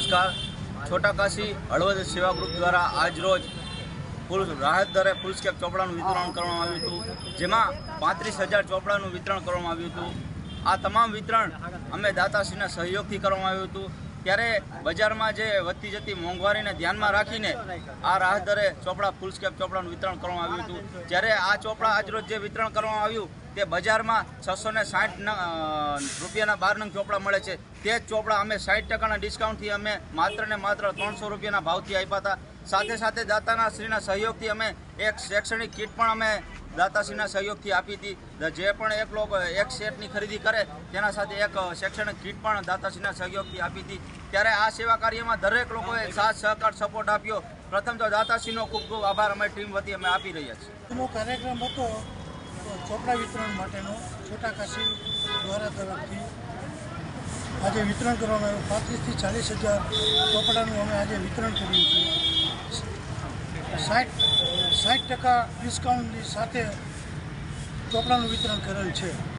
નમસ્કાર. છોટા કાશી હળવદ સેવા ગ્રુપ દ્વારા આજ રોજ ફૂલ રાહત દરે ફૂલ સ્કેપ ચોપડાનું વિતરણ કરવામાં આવ્યું હતું. જેમાં પાંત્રીસ હજાર ચોપડાનું વિતરણ કરવામાં આવ્યું હતું. આ તમામ વિતરણ અમે દાતાશ્રીના સહયોગથી કરવામાં આવ્યું હતું. ત્યારે બજારમાં જે વધતી જતી મોંઘવારીને ધ્યાનમાં રાખીને આ રાહત દરે ચોપડા ફૂલ સ્કેપ ચોપડાનું વિતરણ કરવામાં આવ્યું હતું. જ્યારે આ ચોપડા આજરોજ જે વિતરણ કરવામાં આવ્યું તે બજારમાં છસો ને સાઠ રૂપિયાના બાર નંગ ચોપડા મળે છે. તે જ ચોપડા અમે સાઠ ટકાના ડિસ્કાઉન્ટથી અમે માત્ર ને માત્ર ત્રણસો રૂપિયાના ભાવથી આપ્યા હતા. સાથે સાથે દાતાના શ્રીના સહયોગથી અમે એક શૈક્ષણિક કીટ પણ અમે દાતાશ્રીના સહયોગથી આપી હતી. જે પણ એક લોકો, એક સેટની ખરીદી કરે, તેના સાથે એક શૈક્ષણિક કીટ પણ દાતાશ્રીના સહયોગથી આપી હતી. ત્યારે આ સેવા કાર્યમાં દરેક લોકોએ સાથ, સહકાર, સપોર્ટ આપ્યો. પ્રથમ તો દાતાશ્રીનો ખૂબ ખૂબ આભાર. અમે ટીમ વતી અમે આપી રહ્યા છીએ. કાર્યક્રમ હતો. ચોપડા વિતરણ માટેનો છોટા કાશી દ્વારા તરફથી આજે વિતરણ કરવામાં આવ્યું. પાંત્રીસથી ચાલીસ હજાર ચોપડાનું અમે આજે વિતરણ કર્યું છે સાઠ સાઠ ટકા ડિસ્કાઉન્ટની સાથે ચોપડાનું વિતરણ કરેલ છે.